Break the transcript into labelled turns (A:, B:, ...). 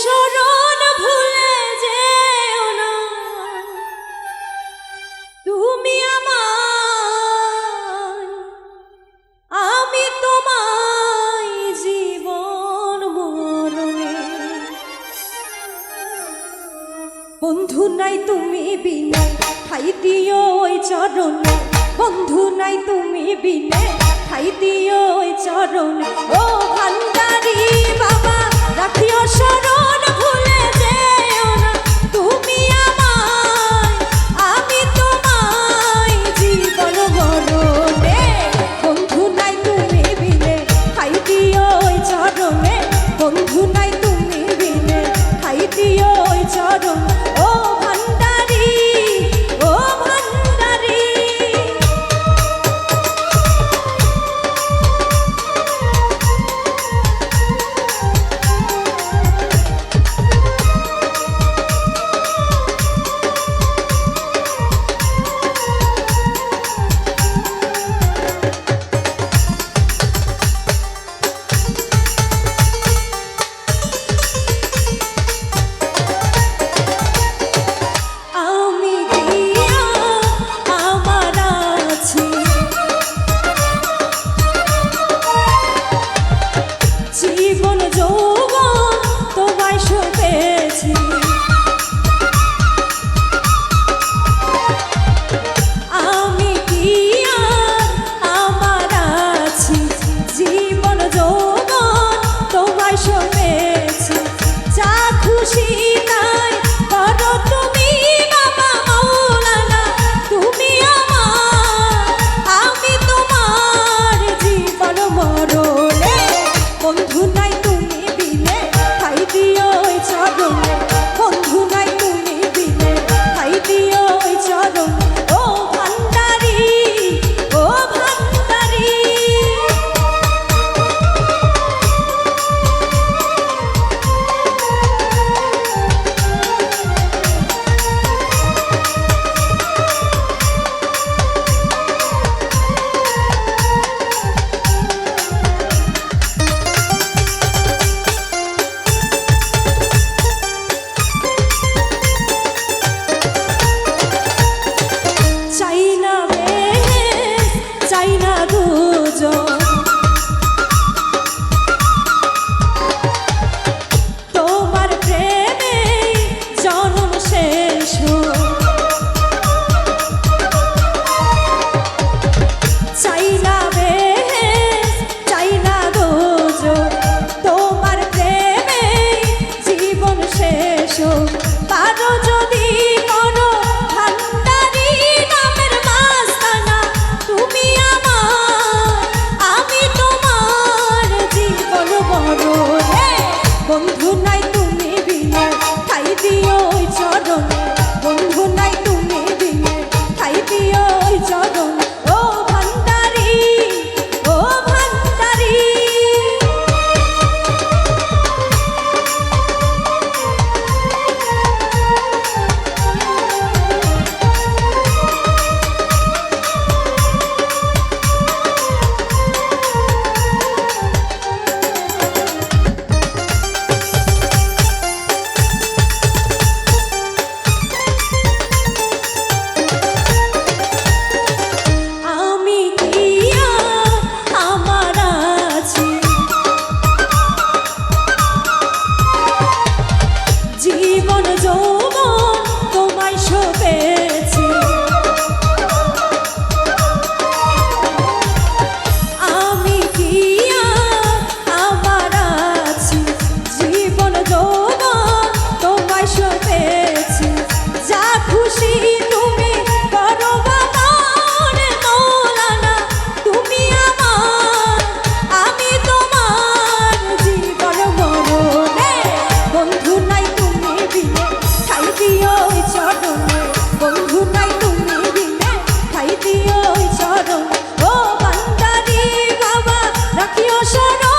A: শরণ ভুলে যেও না। তুমি আমার আমি তোমায় জীবন মরণে। বন্ধু নাই তুমি বিনে ঠাই দিও ওই চরণে। বন্ধু নাই তুমি বিনে বোঝো দিও চরণ। ও বান্দারি বাবা রাখিও শরণ।